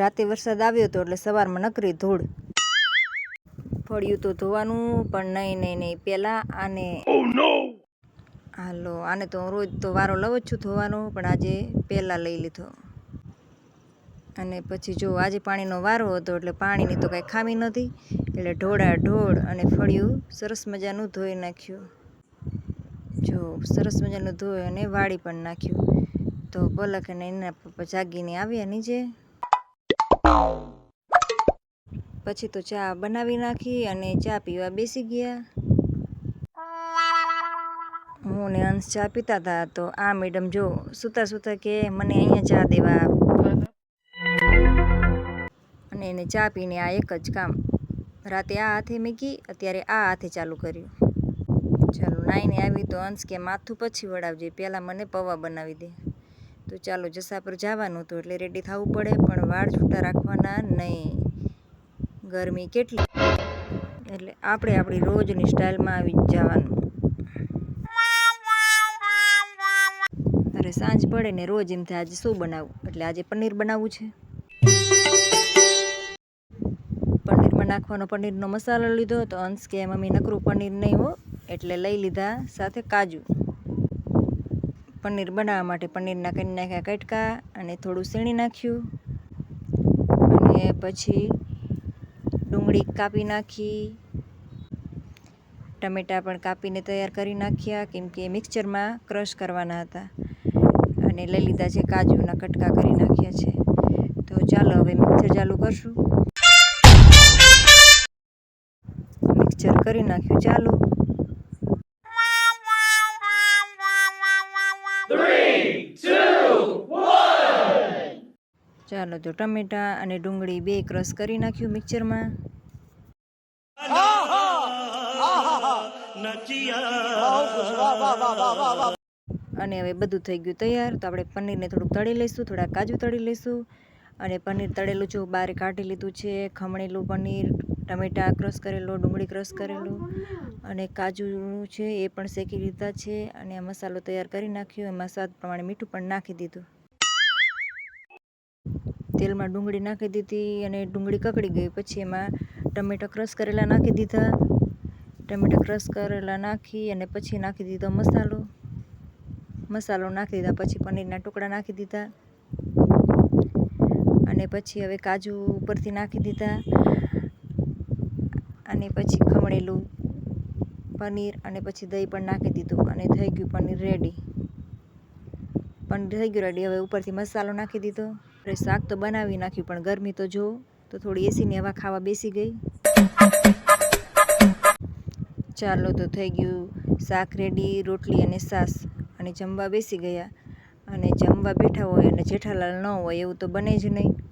રાતે વરસાદ આવ્યો હતો એટલે સવારમાં નકરી ધૂળ. ફળિયું તો ધોવાનું પણ નહીં નહીં નહીં પહેલાં આને હાલો આને તો હું રોજ તો વારો લઉં જ છું ધોવાનો પણ આજે પહેલાં લઈ લીધો. અને પછી જો આજે પાણીનો વારો હતો એટલે પાણીની તો કાંઈ ખામી નહોતી એટલે ઢોળા ઢોળ અને ફળિયું સરસ મજાનું ધોઈ નાખ્યું. જો સરસ મજાનું ધોઈ અને વાળી પણ નાખ્યું. તો પલક અને એના પપ્પા જાગીને આવ્યા નીચે. પછી તો ચા બનાવી નાખી અને ચા પીવા બેસી ગયા. હું ને અંશ ચા પીતા હતા તો આ મેડમ જો સૂતા સૂતા કે મને અહીંયા ચા દેવા અને એને ચા પીને આ એક જ કામ. રાતે આ હાથે મૂકી અત્યારે આ હાથે ચાલુ કર્યું. ચાલો નાઈને આવી તો અંશ કે માથું પછી વળાવજે પહેલાં મને પૌવા બનાવી દે. તો ચાલો જસા પર જવાનું હતું એટલે રેડી થવું પડે, પણ વાળ છૂટા રાખવાના નહીં. ગરમી કેટલી. એટલે આપણે આપણી રોજની સ્ટાઇલમાં આવી જવાનું. અરે સાંજ પડે ને રોજ એમ થાય, આજે શું બનાવવું એટલે આજે પનીર બનાવવું છે. પનીરમાં નાખવાનો પનીરનો મસાલો લીધો તો અંશ કે મમ્મી નકરું પનીર નહીં હો. એટલે લઈ લીધા સાથે કાજુ. પનીર બનાવવા માટે પનીરના કરી નાખ્યા કટકા અને થોડું સીણી નાખ્યું. અને પછી ડુંગળી કાપી નાખી. ટમેટાં પણ કાપીને તૈયાર કરી નાખ્યા, કેમ કે મિક્સચરમાં ક્રશ કરવાના હતા. અને લઈ લીધા છે કાજુના કટકા કરી નાખ્યા છે. તો ચાલો હવે મિક્સર ચાલુ કરશું. મિક્સચર કરી નાખ્યું, ચાલો. ચાલો તો ટમેટા અને ડુંગળી બે ક્રશ કરી નાખ્યું મિક્સરમાં. અને હવે બધું થઈ ગયું તૈયાર, તો આપણે પનીરને થોડુંક તળી લઈશું, થોડા કાજુ તળી લઈશું. અને પનીર તળેલું જો બહાર કાઢી લીધું છે, ખમણેલું પનીર, ટમેટાં ક્રશ કરેલો, ડુંગળી ક્રશ કરેલું. અને કાજુનું છે એ પણ શેકી લીધા છે, અને આ મસાલો તૈયાર કરી નાખ્યો, એમાં સ્વાદ પ્રમાણે મીઠું પણ નાખી દીધું. તેલમાં ડુંગળી નાખી દીધી અને ડુંગળી કકડી ગઈ. પછી એમાં ટમેટા ક્રશ કરેલા નાખી દીધા. ટમેટા ક્રશ કરેલા નાખી અને પછી નાખી દીધો મસાલો. મસાલો નાખી દીધા, પછી પનીરના ટુકડા નાખી દીધા. અને પછી હવે કાજુ ઉપરથી નાખી દીધા. અને પછી ખમણેલું પનીર અને પછી દહીં પણ નાખી દીધું અને થઈ ગયું પનીર રેડી પનીર થઈ ગયું, રેડી. હવે ઉપરથી મસાલો નાખી દીધો. હવે શાક તો બનાવી નાખ્યું, પણ ગરમી તો જો, તો થોડી એસીની હવા ખાવા બેસી ગઈ. ચાલો તો થઈ ગયું શાક રેડી, રોટલી અને સાસ. અને જમવા બેસી ગયા. અને જમવા બેઠા હોય અને જેઠાલાલ ન હોય એવું તો બને જ નહીં.